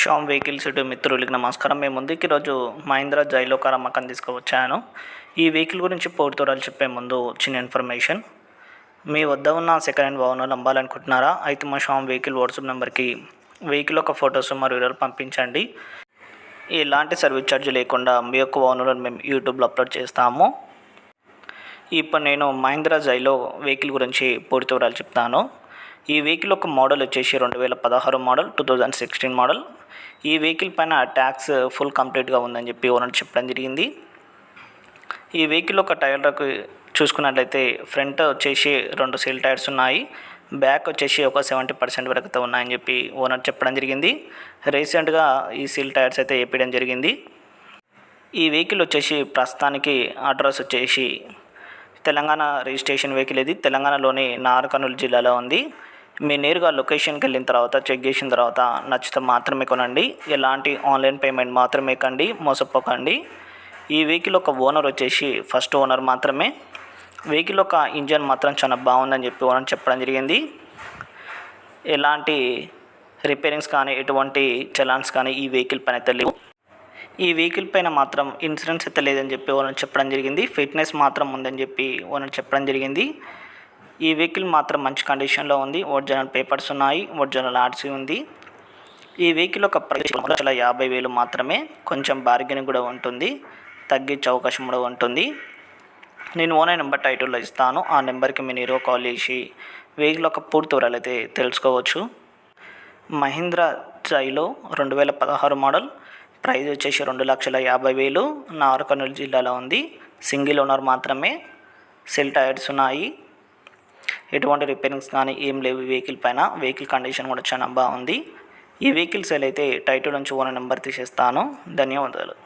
Sam vehicles ఇటు మిత్రులకి నమస్కారం. మేము ముందుకి ఈరోజు మహీంద్రా జైలో కార్ అమ్మకం తీసుకువచ్చాను. ఈ వెహికల్ గురించి పూర్తివరాలు చెప్పే ముందు చిన్న ఇన్ఫర్మేషన్. మీ వద్ద ఉన్న సెకండ్ హ్యాండ్ వాహనాలు అమ్మాలనుకుంటున్నారా అయితే మా షామ్ వెహికల్ వాట్సాప్ నెంబర్కి వెహికల్ యొక్క ఫొటోస్ మరియు వివరాలు పంపించండి. ఎలాంటి సర్వీస్ ఛార్జ్ లేకుండా మీ యొక్క వాహనాలను మేము యూట్యూబ్లో అప్లోడ్ చేస్తాము. ఇప్పుడు నేను మహీంద్రా జైలో వెహికల్ గురించి పూర్తి వివరాలు చెప్తాను. ఈ వెహికల్ ఒక మోడల్ వచ్చేసి రెండు వేల పదహారు model two thousand sixteen model. ఈ వెహికల్ పైన ట్యాక్స్ ఫుల్ కంప్లీట్గా ఉందని చెప్పి ఓనర్ చెప్పడం జరిగింది. ఈ వెహికల్ ఒక టైర్లకు చూసుకున్నట్లయితే ఫ్రంట్ వచ్చేసి రెండు సీల్ టైర్స్ ఉన్నాయి. బ్యాక్ వచ్చేసి ఒక సెవెంటీ పర్సెంట్ వరకు ఉన్నాయని చెప్పి ఓనర్ చెప్పడం జరిగింది. రీసెంట్గా ఈ సీల్ టైర్స్ అయితే వేపించడం జరిగింది. ఈ వెహికల్ వచ్చేసి ప్రస్తుతానికి అడ్రస్ వచ్చేసి తెలంగాణ రిజిస్ట్రేషన్ వెహికల్ ఇది. తెలంగాణలోని నార్కర్నూలు జిల్లాలో ఉంది. మీరు నేరుగా లొకేషన్కి వెళ్ళిన తర్వాత చెక్ చేసిన తర్వాత నచ్చితే మాత్రమే కొనండి. ఎలాంటి ఆన్లైన్ పేమెంట్ మాత్రమే కండి మోసపోకండి. ఈ వెహికల్ ఒక ఓనర్ వచ్చేసి ఫస్ట్ ఓనర్ మాత్రమే. వెహికల్ ఒక ఇంజన్ మాత్రం చాలా బాగుందని చెప్పి ఓనర్ చెప్పడం జరిగింది. ఎలాంటి రిపేరింగ్స్ కానీ ఎటువంటి చలాన్స్ కానీ ఈ వెహికల్ పైన అయితే లేవు. ఈ వెహికల్ పైన మాత్రం ఇన్సూరెన్స్ అయితే లేదని చెప్పి ఓనర్ చెప్పడం జరిగింది. ఫిట్నెస్ మాత్రం ఉందని చెప్పి ఓనర్ చెప్పడం జరిగింది. ఈ వెహికల్ మాత్రం మంచి కండిషన్లో ఉంది. ఒరిజినల్ పేపర్స్ ఉన్నాయి. ఒరిజినల్ ఆర్సీ ఉంది. ఈ వెహికల్ ఒక ప్రైస్ మూడు లక్షల యాభై వేలు మాత్రమే. కొంచెం బార్గెనింగ్ కూడా ఉంటుంది. తగ్గించే అవకాశం కూడా ఉంటుంది. నేను ఓనర్ నెంబర్ టైటిల్లో ఇస్తాను. ఆ నెంబర్కి మీరు హీరో కాల్ చేసి వెహికల్ యొక్క పూర్తి వివరాలు అయితే తెలుసుకోవచ్చు. మహీంద్రా జైలో రెండు వేల పదహారు మోడల్. ప్రైస్ వచ్చేసి రెండు లక్షల యాభై వేలు. నార్కర్నూలు జిల్లాలో ఉంది. సింగిల్ ఓనర్ మాత్రమే. సెల్ టైర్స్ ఉన్నాయి. ఎటువంటి రిపేరింగ్స్ కానీ ఏం లేవు వెహికల్ పైన. వెహికల్ కండిషన్ కూడా చాలా బాగుంది. ఈ వెహికల్ సేల్ అయితే టైటిల్ నుంచి ఓనర్ నెంబర్ తీసేస్తాను. ధన్యవాదాలు.